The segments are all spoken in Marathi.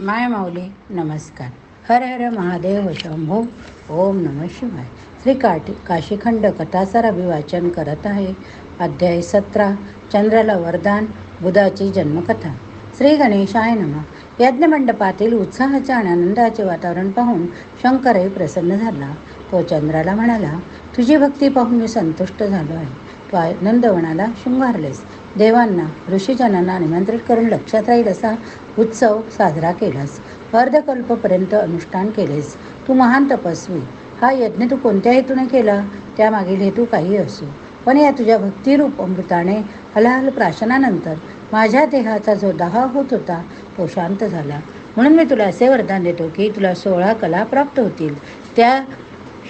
माय माऊली नमस्कार. हर हर महादेव शंभो ओम नम शिवाय. श्री काटी काशीखंड कथासार अभिवाचन करत आहे अध्याय सतरा चंद्राला वरदान बुधाची जन्मकथा. श्री गणेशाय नम. यज्ञमंडपातील उत्साहाचे आणि आनंदाचे वातावरण पाहून शंकरही प्रसन्न झाला. तो चंद्राला म्हणाला तुझी भक्ती पाहून मी संतुष्ट झालो आहे. तू आनंदवनाला शृंगारलेस. देवांना ऋषीजनांना निमंत्रित करून लक्षात राहील असा उत्सव साजरा केलास. अर्धकल्पपर्यंत अनुष्ठान केलेस. तू महान तपस्वी. हा यज्ञ तू कोणत्या हेतूने केला? त्यामागील हेतू काही असो. पण या तुझ्या भक्तिरूप अमृताने हलाहल प्राशनानंतर माझ्या देहाचा जो दाह होत होता तो शांत झाला. म्हणून मी तुला असे वरदान देतो की तुला सोळा कला प्राप्त होतील. त्या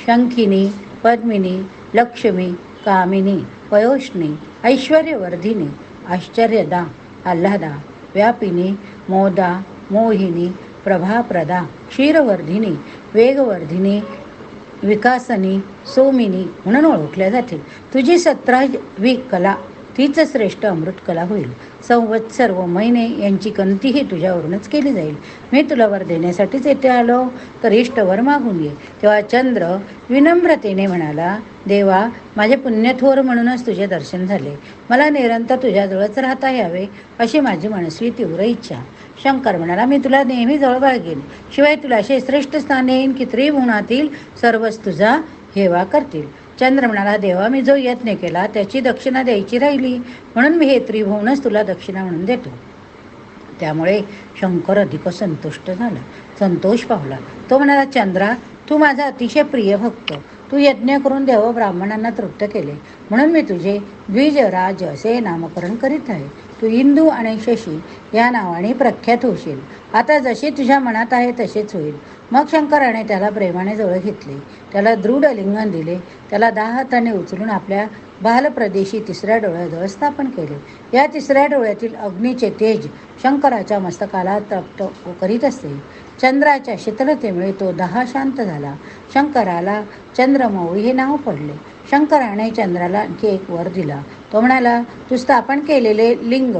शंखिनी पद्मिनी लक्ष्मी कामिनी. पयोष्णी ऐश्वर्यवर्धिनी आश्चर्यदा आल्हादा व्यापिनी मोदा मोहिनी प्रभाप्रदा क्षीरवर्धिनी वेगवर्धिनी विकासनी सोमिनी म्हणून ओळखल्या जातील. तुझी सतरावी कला तीच श्रेष्ठ अमृत कला होईल. संवत्सर व महिने यांची कंतीही तुझ्यावरूनच केली जाईल. मी तुला वर देण्यासाठीच येथे आलो. तर इष्टवर मागून ये. तेव्हा चंद्र विनम्रतेने म्हणाला देवा माझे पुण्यथोर म्हणूनच तुझे दर्शन झाले. मला निरंतर तुझ्याजवळच राहता यावे अशी माझी मनस्वी तीव्र इच्छा. शंकर म्हणाला मी तुला नेहमी जवळ बाळगेन शिवाय तुला असे श्रेष्ठ स्थान येईन की त्रिभुवनातील सर्वच तुझा हेवा करतील. चंद्र म्हणाला देवा मी जो यत्न केला त्याची दक्षिणा द्यायची राहिली. म्हणून मी हे त्रिभुवनच तुला दक्षिणा म्हणून देतो. त्यामुळे शंकर अधिक संतुष्ट झाला. संतोष पावला. तो म्हणाला चंद्रा तू माझा अतिशय प्रिय भक्त. तू यज्ञ करून देव ब्राह्मणांना तृप्त केले. म्हणून मी तुझे द्विज राज असे नामकरण करीत आहे. तू इंदू आणि शशी या नावाने प्रख्यात होशील. आता जशी तुझ्या मनात आहे तसेच होईल. मग शंकराने त्याला प्रेमाने जवळ घेतले. त्याला दृढ लिंगन दिले. त्याला दहा हाताने उचलून आपल्या बालप्रदेशी तिसऱ्या डोळ्याजवळ स्थापन केले. या तिसऱ्या डोळ्यातील अग्नीचे तेज शंकराच्या मस्तकाला तप्त करीत असते. चंद्राच्या शीतलतेमुळे तो दहा शांत झाला. शंकराला चंद्रमौळी हे नाव पडले. शंकराने चंद्राला आणखी एक वर दिला. तो म्हणाला तू स्थापन केलेले लिंग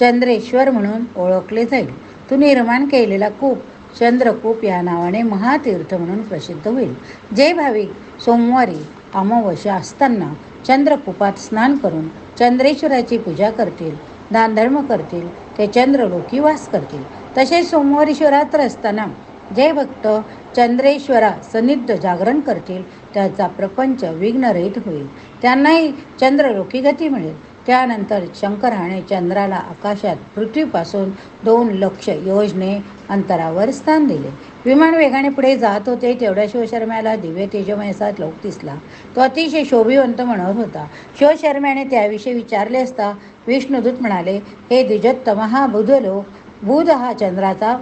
चंद्रेश्वर म्हणून ओळखले जाईल. तू निर्माण केलेला कूप चंद्रकूप या नावाने महातीर्थ म्हणून प्रसिद्ध होईल. जे भाविक सोमवारी अमावस्या असताना चंद्रकूपात स्नान करून चंद्रेश्वराची पूजा करतील दानधर्म करतील ते चंद्रलोकी वास करतील. तसेच सोमवारी शिवरात्र असताना जे भक्त चंद्रेश्वरा सन्निध जागरण करतील त्याचा प्रपंच विघ्नरहित होईल. त्यांनाही चंद्रलोकी गती मिळेल. त्यानंतर शंकराने चंद्राला आकाशात पृथ्वीपासून दोन लक्ष योजने अंतरावर स्थान दिले. विमान वेगाने पुढे जात होते तेवढ्या शिवशर्म्याला दिव्य तेजमय असा लोक दिसला. तो अतिशय शोभिवंत म्हणत होता. शिवशर्म्याने त्याविषयी विचारले असता विष्णुदूत म्हणाले हे द्विजोत्तम हा बुधलोक बुध हा चंद्राचा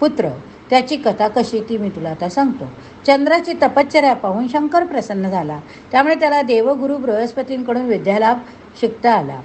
पुत्र. त्याची कथा कशी ती मी तुला आता सांगतो. चंद्राची तपश्चर्या पाहून शंकर प्रसन्न झाला. त्यामुळे त्याला देवगुरु बृहस्पतींकडून विद्यालाभ शिकता आला.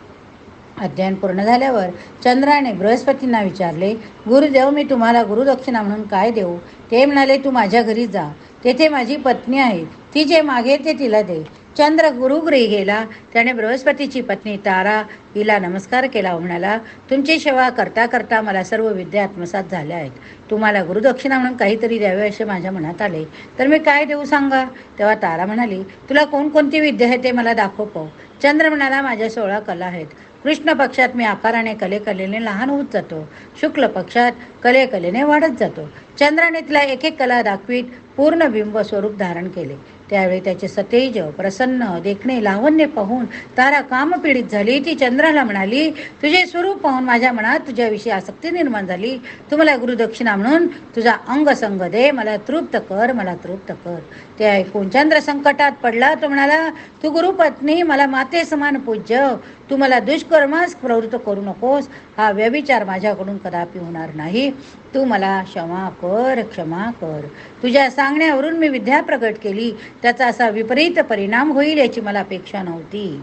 अध्ययन पूर्ण झाल्यावर चंद्राने बृहस्पतींना विचारले गुरुदेव मी तुम्हाला गुरुदक्षिणा म्हणून काय देऊ? ते म्हणाले तू माझ्या घरी जा. तेथे माझी पत्नी आहे. ती जे मागे ते तिला दे. चंद्र गुरुगृही गेला त्याने बृहस्पतीची पत्नी तारा हिला नमस्कार केला म्हणाला तुमची सेवा करता करता मला सर्व विद्या आत्मसात झाल्या आहेत. तुम्हाला गुरुदक्षिणा म्हणून काहीतरी द्यावे असे माझ्या मनात आले. तर मी काय देऊ सांगा? तेव्हा तारा म्हणाली तुला कोणकोणती विद्या आहे ते मला दाखव पाहू चंद्र म्हणाला माझ्या सोळा कला आहेत. कृष्ण पक्षात मी आकाराने कले कलेने लहान होत जातो. शुक्ल पक्षात कले कलेने वाढत जातो. चंद्राने तिला एक एक कला दाखवीत पूर्ण बिंब स्वरूप धारण केले. त्यावेळी त्याचे सतेज प्रसन्न देखणे लावण्य पाहून तारा कामपीडित झाली. ती चंद्राला म्हणाली तुझे स्वरूप पाहून माझ्या मनात तुझ्याविषयी आसक्ती निर्माण झाली. तू मला गुरुदक्षिणा म्हणून तुझा अंगसंग दे. मला तृप्त कर मला तृप्त कर. ते ऐकून चंद्र संकटात पडला. तो म्हणाला तू गुरुपत्नी मला माते समान पूज्य. तू मला दुष्कर्मास प्रवृत्त करू नकोस. हा व्यभिचार माझ्याकडून कदापि होणार नाही. तू मला क्षमा कर क्षमा कर. तुझ्या सांगण्यावरून मी विद्या प्रकट केली. त्याचा असा विपरीत परिणाम होईल याची मला अपेक्षा नव्हती.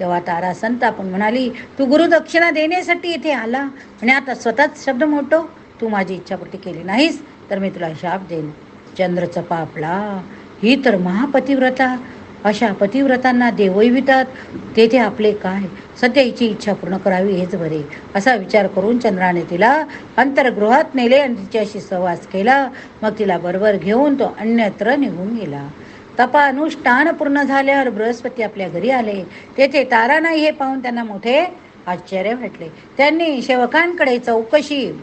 तेव्हा तारा संतापून म्हणाली तू गुरुदक्षिणा देण्यासाठी इथे आला. आणि आता स्वतःच शब्द मोठो तू माझी इच्छापूर्ती केली नाहीस तर मी तुला शाप देईन. चंद्र पापला. ही तर महापतिव्रता. अशा पतिव्रतांना देववितात तेथे आपले काय? सध्या हिची इच्छा पूर्ण करावी हेच बरे. असा विचार करून चंद्राने तिला अंतर्गृहात नेले आणि तिच्याशी सहवास केला. मग तिला बरोबर घेऊन तो अन्यत्र निघून गेला. तपानुष्ठान पूर्ण झाल्यावर बृहस्पती आपल्या घरी आले. तेथे तारा नाही हे पाहून त्यांना मोठे आश्चर्य वाटले. त्यांनी सेवकांकडे चौकशी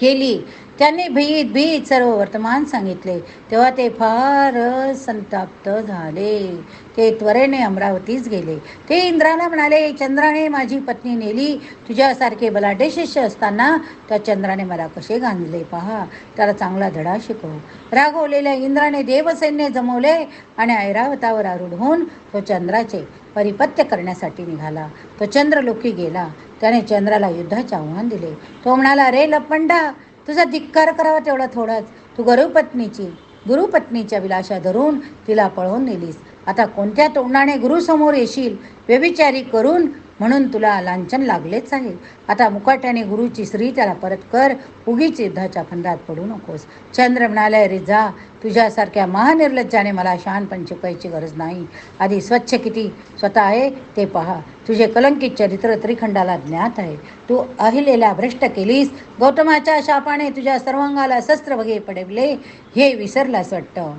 केली. त्यांनी भीत भीत सर्व वर्तमान सांगितले. तेव्हा ते फार संताप्त झाले. ते त्वरेने अमरावतीस गेले. ते इंद्राला म्हणाले चंद्राने माझी पत्नी नेली. तुझ्यासारखे बलाढ्य शिष्य असताना त्या चंद्राने मला कसे गांजले पहा? त्याला चांगला धडा शिकव. रागवलेल्या इंद्राने देवसैन्य जमवले आणि ऐरावतावर आरूढ होऊन तो चंद्राचे परिपत्य करण्यासाठी निघाला. तो चंद्रलोकी गेला. त्याने चंद्राला युद्धाचे आव्हान दिले. तो म्हणाला रे लपंडा तुझा धिक्कार करावा तेवढा थोडाच. तू गुरुपत्नीची गुरुपत्नीच्या विलाशा धरून तिला पळवून नेलीस. आता कोणत्या तोंडाने गुरुसमोर येशील व्यभिचारी करून म्हणून तुला लांछन लागलेच आहे. आता मुकाट्याने गुरुची श्री त्याला परत कर. उगीच युद्धाच्या फंदात पडू नकोस. चंद्र म्हणाले रे जा. तुझ्यासारख्या महानिर्लज्जाने मला शहाणपण शिकवायची गरज नाही. आधी स्वच्छ किती स्वतः आहे ते पहा. तुझे कलंकित चरित्र त्रिखंडाला ज्ञात आहे. तू अहिलेला भ्रष्ट केलीस. गौतमाच्या शापाने तुझ्या सर्वांगाला शस्त्र वगे पडवले. हे विसरलास वाटतं.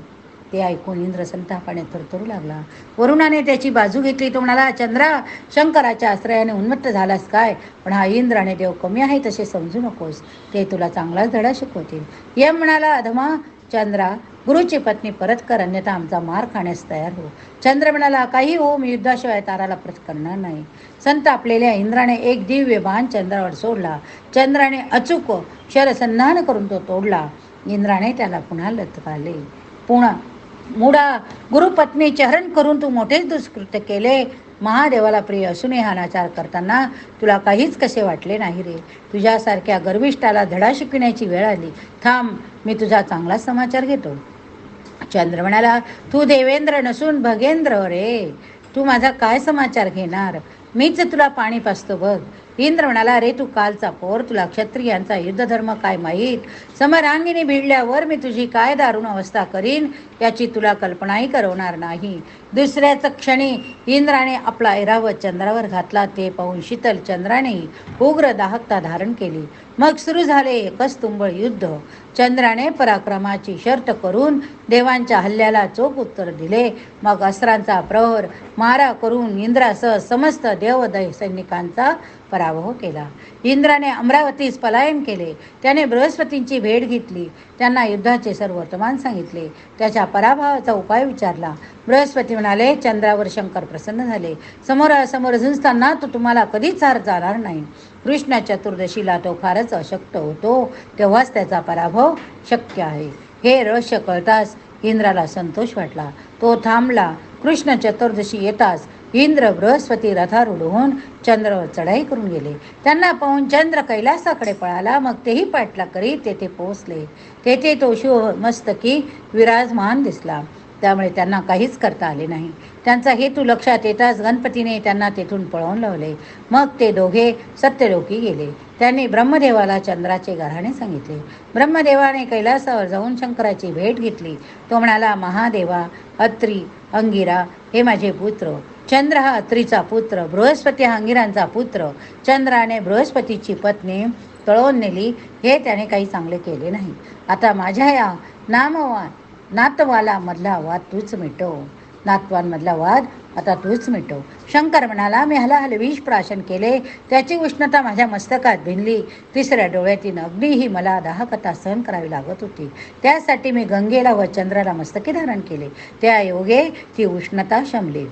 ते ऐकून इंद्र संतापाने थरथरू लागला. वरुणाने त्याची बाजू घेतली. तो म्हणाला चंद्रा शंकराच्या आश्रयाने उन्मत्त झालास काय? पण हा इंद्र आणि देव कमी आहे तसे समजू नकोस. ते तुला चांगलाच धडा शिकवतील. यम म्हणाला अधमा चंद्रा गुरुची पत्नी परत कर अन्यथा आमचा मार खाण्यास तयार हो. चंद्र म्हणाला काही हो मी युद्धाशिवाय ताराला परत करणार नाही. संत आपलेल्या इंद्राने एक दिव्य बाण चंद्रावर सोडला. चंद्राने अचूक शरसंधान करून तो तोडला. इंद्राने त्याला पुन्हा लतकाले पुन्हा मुडा गुरुपत्नी चरण करून तू मोठेच दुष्कृत्य केले. महादेवाला प्रिय असूनही हा अनाचार करताना तुला काहीच कसे वाटले नाही रे? तुझ्यासारख्या गर्विष्ठाला धडा शिकण्याची वेळ आली. थांब मी तुझा चांगला समाचार घेतो. चंद्र म्हणाला तू देवेंद्र नसून भगेंद्र रे. तू माझा काय समाचार घेणार? मीच तुला पाणी पाचतो बघ. इंद्र म्हणाला अरे तू कालचा पोर तुला क्षत्रियांचा युद्धधर्म काय माहीत? समरांगिनी भिडल्यावर मी तुझी काय दारुण अवस्था करीन? याची तुला कल्पनाही करवणार नाही. दुसऱ्याच क्षणी इंद्राने आपला ऐरावत चंद्रावर घातला. ते पाहून शीतल चंद्राने उग्र दाहकता धारण केली. मग सुरू झाले एकच तुंबळ युद्ध. चंद्राने पराक्रमाची शर्त करून देवांच्या हल्ल्याला चोख उत्तर दिले. मग अस्त्रांचा प्रहर मारा करून इंद्रासह समस्त देवदय सैनिकांचा पराभव हो, केला. इंद्राने अमरावतीस पलायन केले. त्याने बृहस्पतींची भेट घेतली. त्यांना युद्धाचे सर्व वर्तमान सांगितले. त्याच्या पराभवाचा उपाय विचारला. बृहस्पती म्हणाले चंद्रावर शंकर प्रसन्न झाले. समोरासमोर झुंजताना तो तुम्हाला कधीच हार जाणार नाही. कृष्ण चतुर्दशीला तो फारच अशक्त होतो. तेव्हाच त्याचा पराभव शक्य आहे. हे रहस्य कळताच इंद्राला संतोष वाटला. तो थांबला. कृष्ण चतुर्दशी येताच इंद्र बृहस्पती रथारूढ होऊन चंद्रावर चढाई करून गेले. त्यांना पाहून चंद्र कैलासाकडे पळाला मग तेही पाठला करीत तेथे पोहोचले. तेथे तो शिव मस्तकी विराजमान दिसला. त्यामुळे त्यांना काहीच करता आले नाही. त्यांचा हेतू लक्षात येताच गणपतीने त्यांना तेथून पळवून लावले. मग ते दोघे सत्यलोकी गेले. त्यांनी ब्रह्मदेवाला चंद्राचे गाराणे सांगितले. ब्रह्मदेवाने कैलासावर जाऊन शंकराची भेट घेतली. तो म्हणाला महादेवा अत्री अंगिरा हे माझे पुत्र चंद्र हा अत्रीचा पुत्र बृहस्पती हा अंगिरांचा पुत्र चंद्राने बृहस्पतीची पत्नी तळवून नेली हे त्याने काही चांगले केले नाही. आता माझ्या या नामवा नातवाला मधला वाद तूच मिटव. नातवांमधला वाद आता तूच मिटव. शंकर म्हणाला मी हलाहल विष प्राशन केले. त्याची उष्णता माझ्या मस्तकात भिनली. तिसऱ्या डोळ्यातील अग्नी ही मला दाहकथा सहन करावी लागत होती. त्यासाठी मी गंगेला व चंद्राला मस्तकी धारण केले. त्या योगे ती उष्णता शमली.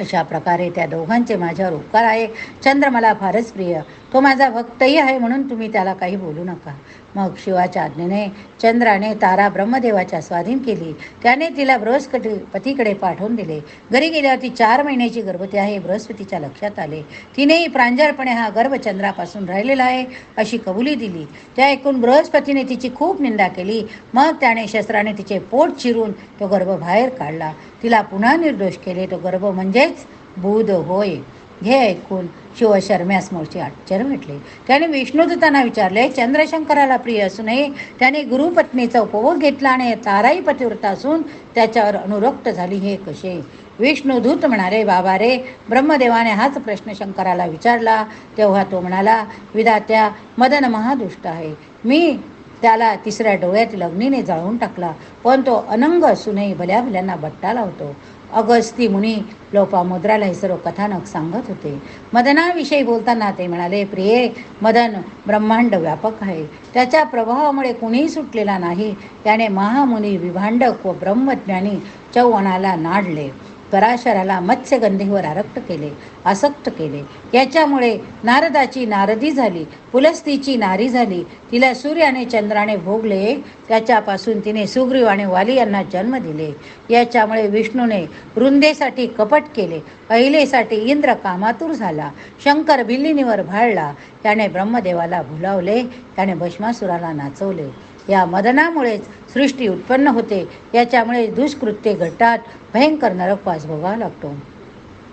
अशा प्रकारे त्या दोघांचे माझ्यावर उपकार आहे. चंद्र मला फारच प्रिय. तो माझा भक्तही आहे म्हणून तुम्ही त्याला काही बोलू नका. मग शिवाच्या आज्ञेने चंद्राने तारा ब्रह्मदेवाच्या स्वाधीन केली. त्याने तिला बृहस्पती पतीकडे पाठवून दिले. घरी गेल्यावर ती चार महिन्याची गर्भवती आहे. बृहस्पतीच्या लक्षात आले. तिनेही प्रांजळपणे हा गर्भ चंद्रापासून राहिलेला आहे अशी कबुली दिली. त्या ऐकून बृहस्पतीने तिची खूप निंदा केली. मग त्याने शस्त्राने तिचे पोट चिरून तो गर्भ बाहेर काढला. तिला पुन्हा निर्दोष केले. तो गर्भ म्हणजेच बुध होय. हे ऐकून शिवशर्म्यास मोठी आश्चर्य म्हटले त्याने विष्णुदूतांना विचारले चंद्रशंकराला प्रिय असूनही त्याने गुरुपत्नीचा उपभोग घेतला आणि ताराही पतिव्रता असून त्याच्यावर अनुरक्त झाली हे कसे? विष्णुदूत म्हणाले बाबा रे ब्रह्मदेवाने हाच प्रश्न शंकराला विचारला. तेव्हा तो म्हणाला विदात्या मदन महादुष्ट आहे. मी त्याला तिसऱ्या डोळ्यात लग्नीने जाळून टाकला पण तो अनंग असूनही भल्या भल्यांना बट्टा लावतो. अगस्ती मुनी लोपामुद्राला हे सर्व कथानक सांगत होते. मदनाविषयी बोलताना ते म्हणाले प्रिये मदन ब्रह्मांड व्यापक आहे. त्याच्या प्रभावामुळे कुणीही सुटलेला नाही. त्याने महामुनी विभांडक व ब्रह्मज्ञानी चौवनाला नाडले. पराशराला मत्स्यगंधीवर आरक्त केले आसक्त केले. याच्यामुळे नारदाची नारदी झाली पुलस्तीची नारी झाली. तिला सूर्याने चंद्राने भोगले त्याच्यापासून तिने सुग्रीव आणि वाली यांना जन्म दिले. याच्यामुळे विष्णूने वृंदेसाठी कपट केले अहिलेसाठी इंद्र कामातूर झाला. शंकर भिल्लीनीवर भाळला त्याने ब्रह्मदेवाला भुलावले त्याने भस्मासुराला नाचवले. या मदनामुळेच सृष्टी उत्पन्न होते. याच्यामुळे दुष्कृत्ये घडतात. भयंकर नरकवास भोगावा लागतो.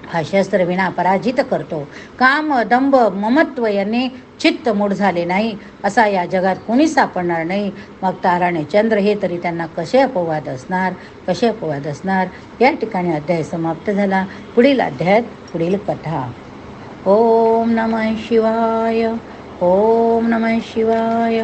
हा शस्त्र विना पराजित करतो. काम दंभ ममत्व यांनी चित्त मूढ झाले नाही. असा या जगात कोणी सापडणार नाही. मग ताराने चंद्र हे तरी त्यांना कसे अपवाद असणार? कसे अपवाद असणार? या ठिकाणी अध्याय समाप्त झाला. पुढील अध्यायात पुढील कथा. ओम नमः शिवाय. ओम नमः शिवाय.